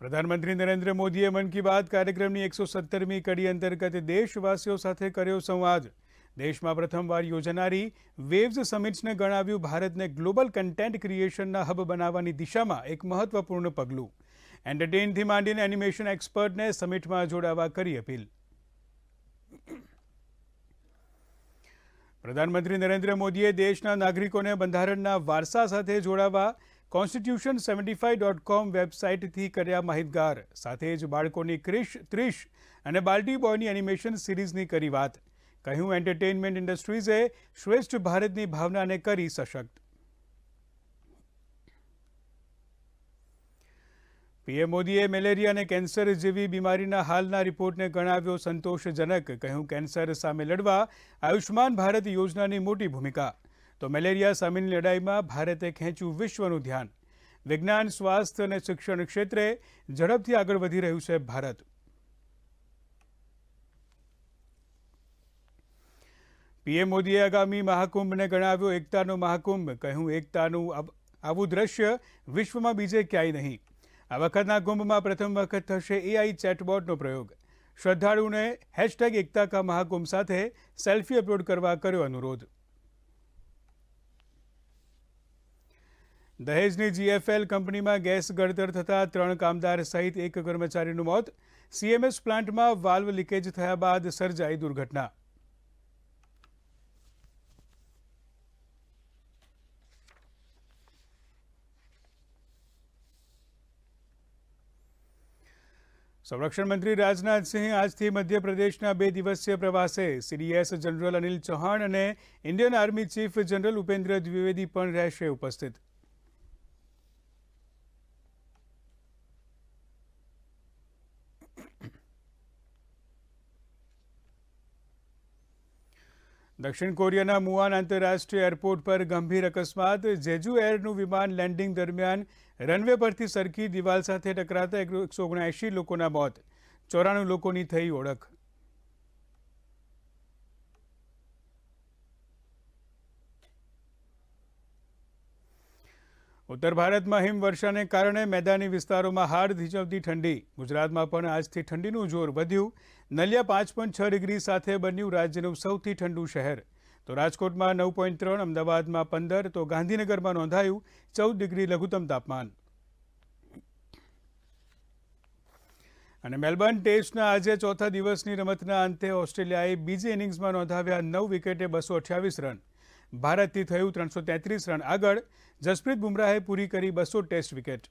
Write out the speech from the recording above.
પ્રધાનમંત્રી નરેન્દ્ર મોદીએ મન કી બાત કાર્યક્રમની એકસો સત્તરમી કડી અંતર્ગત દેશવાસીઓ સાથે કર્યો સંવાદ. દેશમાં પ્રથમવાર યોજાનારી વેવ્સ સમિટ્સને ગણાવ્યું ભારતને ગ્લોબલ કન્ટેન્ટ ક્રિએશનના હબ બનાવવાની દિશામાં એક મહત્વપૂર્ણ પગલું. એન્ટરટેઇનથી માંડીને એનિમેશન એક્સપર્ટને સમિટમાં જોડાવા કરી અપીલ. પ્રધાનમંત્રી નરેન્દ્ર મોદીએ દેશના નાગરિકોને બંધારણના વારસા સાથે જોડાવા constitution seventy five dot com વેબસાઇટથી કર્યા માહિતગાર. સાથે જ બાળકોની ક્રિશ, ત્રીશ અને બાલ્ટી બોયની એનિમેશન સિરીઝની કરી વાત. કહ્યું એન્ટરટેઇનમેન્ટ ઇન્ડસ્ટ્રીઝે શ્રેષ્ઠ ભારતની ભાવનાને કરી સશક્ત. પીએમ મોદીએ મેલેરિયા અને કેન્સર જેવી બીમારીના હાલના રિપોર્ટને ગણાવ્યો સંતોષજનક. કહ્યું, કેન્સર સામે લડવા આયુષ્માન ભારત યોજનાની મોટી ભૂમિકા. તો મેલેરિયા સામેની લડાઈમાં ભારતે ખેંચ્યું વિશ્વનું ધ્યાન. વિજ્ઞાન, સ્વાસ્થ્ય અને શિક્ષણ ક્ષેત્રે ઝડપથી આગળ વધી રહ્યું છે ભારત. પીએમ મોદીએ આગામી મહાકુંભને ગણાવ્યો એકતાનો મહાકુંભ. કહ્યું, એકતાનું આવું દ્રશ્ય વિશ્વમાં બીજે ક્યાંય નહીં. આ વખતના કુંભમાં પ્રથમ વખત થશે એઆઈ ચેટબોટનો પ્રયોગ. શ્રદ્ધાળુને હેશટેગ એકતા કા મહાકુંભ સાથે સેલ્ફી અપલોડ કરવા કર્યો અનુરોધ. દહેજની જીએફએલ કંપનીમાં ગેસ ગળતર થતાં ત્રણ કામદાર સહિત એક કર્મચારીનું મોત. સીએમએસ પ્લાન્ટમાં વાલ્વ લીકેજ થયા બાદ સર્જાઈ દુર્ઘટના. સંરક્ષણ મંત્રી રાજનાથસિંહ આજથી મધ્યપ્રદેશના બે દિવસીય પ્રવાસે સીડીએસ જનરલ અનિલ ચૌહાણ અને Indian army chief general Upendra Dwivedi પણ રહેશે ઉપસ્થિત. દક્ષિણ કોરિયાના મુઆન આંતરરાષ્ટ્રીય એરપોર્ટ પર ગંભીર અકસ્માત. જેજુ એરનું વિમાન લેન્ડિંગ દરમિયાન રનવે પરથી સરખી દિવાલ સાથે ટકરાતા એકસો ઓગણએંશી લોકોના મોત. ચોરાણું લોકોની થઈ ઓળખ. ઉત્તર ભારતમાં હિમવર્ષાને કારણે મેદાની વિસ્તારોમાં હાડ ધીચવતી ઠંડી. ગુજરાતમાં પણ આજથી ઠંડીનું જોર વધ્યું. નલિયા પાંચ પોઈન્ટ છ ડિગ્રી સાથે બન્યું રાજ્યનું સૌથી ઠંડુ શહેર. તો રાજકોટમાં નવ પોઈન્ટ ત્રણ, અમદાવાદમાં પંદર, તો ગાંધીનગરમાં નોંધાયું ચૌદ ડિગ્રી લઘુત્તમ તાપમાન. અને મેલબર્ન ટેસ્ટના આજે ચોથા દિવસની રમતના અંતે ઓસ્ટ્રેલિયાએ બીજી ઇનિંગ્સમાં નોંધાવ્યા નવ વિકેટે બસો અઠ્યાવીસ રન. ભારતથી થયું ત્રણસો તેત્રીસ રન આગળ. જસપ્રીત બુમરાહે પૂરી કરી બસો ટેસ્ટ વિકેટ.